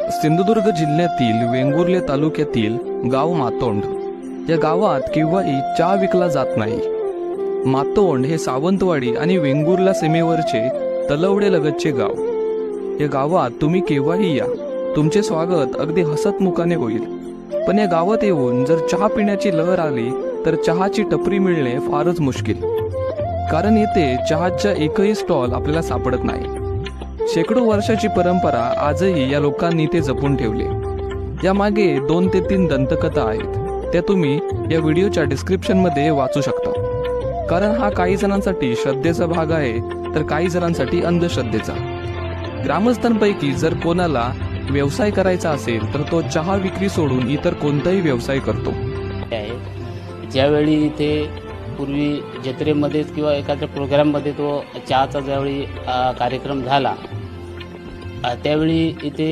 सिंधुदुर्ग जिल्ह्यातील वेंगुर्ले तालुक्यातील गाव मातोंड. या गावात केव्हाही चहा विकला जात नाही. मातोंड हे सावंतवाडी आणि वेंगुर्ला सीमेवरचे तलवडे लगतचे गाव. या गावात तुम्ही केव्हाही या. तुमचे स्वागत अगदी हसतमुखाने होईल. पण या गावात येऊन जर चहा पिण्याची लहर आली तर चहाची टपरी मिळणे फारच मुश्किल. कारण येथे चहाच्या एकही स्टॉल आपल्याला सापडत नाही. शेकडो वर्षाची परंपरा आजही या लोकांनी ते जपून ठेवले. यामागे दोन ते तीन दंतकथा आहेत. त्या तुम्ही या व्हिडिओच्या डिस्क्रिप्शनमध्ये वाचू शकता. कारण हा काही जणांसाठी श्रद्धेचा भाग आहे तर काही जणांसाठी अंधश्रद्धेचा. ग्रामस्थांपैकी जर कोणाला व्यवसाय करायचा असेल तर तो चहा विक्री सोडून इतर कोणताही व्यवसाय करतो. ज्यावेळी इथे पूर्वी जत्रेमध्येच किंवा एखाद्या प्रोग्राममध्ये तो चहाचा ज्यावेळी कार्यक्रम झाला त्यावेळी इथे